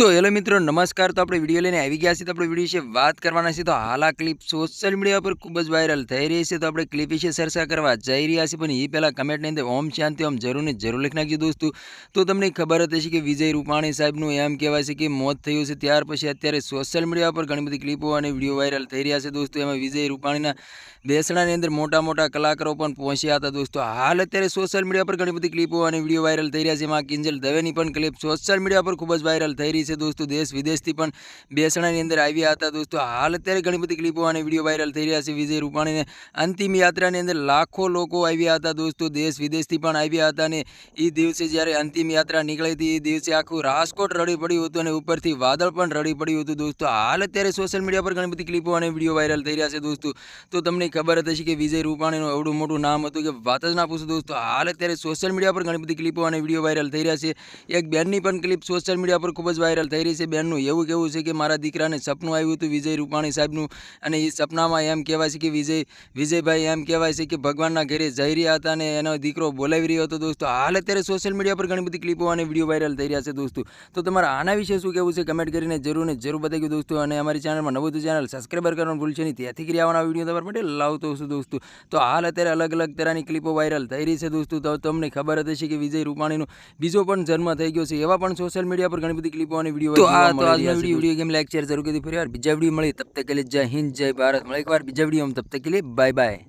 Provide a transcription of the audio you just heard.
તો હેલો મિત્રો, નમસ્કાર. તો આપણે વીડિયો લઈને આવી ગયા છીએ. તો આપણે વીડિયો વિશે વાત કરવાના છે તો હાલ આ ક્લિપ સોશિયલ મીડિયા પર ખૂબ જ વાયરલ થઈ રહી છે. તો આપણે ક્લિપ વિશે ચર્ચા કરવા જઈ રહ્યા છીએ. પણ એ પહેલાં કમેન્ટની અંદર ઓમ શાંતિ, ઓમ જરૂરને જરૂર લખી નાખજો દોસ્તો. તો તમને ખબર હતી છે કે વિજય રૂપાણી સાહેબનું એમ કહેવાય છે કે મોત થયું છે. ત્યાર પછી અત્યારે સોશિયલ મીડિયા પર ઘણી બધી ક્લિપો અને વીડિયો વાયરલ થઈ રહ્યા છે દોસ્તો. એમાં વિજય રૂપાણીના બેસણાની અંદર મોટા મોટા કલાકારો પણ પહોંચ્યા હતા દોસ્તો. હાલ અત્યારે સોશિયલ મીડિયા પર ઘણી બધી ક્લિપો અને વીડિયો વાયરલ થઈ રહ્યા છે. એમાં કિંજલ દવેની પણ ક્લિપ સોશિયલ મીડિયા પર ખૂબ જ વાયરલ થઈ રહી છે. દોસ્તો, દેશ વિદેશથી પણ બેસણાની અંદર આવ્યા હતા. દોસ્તો, હાલ અત્યારે ઘણી બધી ક્લિપો અને વીડિયો વાયરલ થઈ રહ્યા છે. વિજય રૂપાણીને અંતિમ યાત્રાની અંદર લાખો લોકો આવ્યા હતા. દોસ્તો, દેશ વિદેશથી પણ આવ્યા હતા અને એ દિવસે જ્યારે અંતિમ યાત્રા નીકળી હતી એ દિવસે આખું રાજકોટ રડી પડ્યું હતું અને ઉપરથી વાદળ પણ રડી પડ્યું હતું. દોસ્તો, હાલ અત્યારે સોશિયલ મીડિયા પર ઘણી બધી ક્લિપો અને વીડિયો વાયરલ થઈ રહ્યા છે. દોસ્તો, તો તમને ખબર જ હશે કે વિજય રૂપાણીનું એવડું મોટું નામ હતું કે વાત જ ના પૂછો. દોસ્તો, હાલ અત્યારે સોશિયલ મીડિયા પર ઘણી બધી ક્લિપો અને વીડિયો વાયરલ થઈ રહ્યા છે. એક બેનની પણ ક્લિપ સોશિયલ મીડિયા પર ખૂબ જ વાયરલ થઈ રહી છે. બેનનું એવું કેવું છે કે મારા દીકરાને સપનું આવ્યું હતું વિજય રૂપાણી સાહેબનું અને એ સપનામાં એમ કહેવાય છે કે વિજય, વિજયભાઈ એમ કહેવાય છે કે ભગવાનના ઘરે જઈ રહ્યા હતા અને એનો દીકરો બોલાવી રહ્યો હતો દોસ્તો. હાલ અત્યારે સોશિયલ મીડિયા પર ઘણી બધી ક્લિપો અને વીડિયો વાયરલ થઈ રહ્યા છે દોસ્તો. તો તમારે આના વિશે શું કહેવું છે? કમેન્ટ કરીને જરૂર ને જરૂર બતાવ્યું દોસ્તો અને અમારી ચેનલમાં નવું ચેનલ સબસ્ક્રાઈબર કરવાનું ભૂલશે નહીં. ત્યાંથી કરી આવવાના વીડિયો તમારા માટે લાવતો છું દોસ્તો. તો હાલ અત્યારે અલગ અલગ તરહની ક્લિપો વાયરલ થઈ રહી છે દોસ્તો. તો તમને ખબર હતી કે વિજય રૂપાણીનો બીજો પણ જન્મ થઈ ગયો છે. એવા પણ સોશિયલ મીડિયા પર ઘણી બધી ક્લિપો અને વીડિયો તો આ તો આજનો video video game like share જરૂર કરી ફરી વાર બીજા વીડિયો મળી. તબ તક કે લીએ જય હિન્દ જય ભારત. મળે એકવાર બીજા વીડિયો તબ તક કે બાય બાય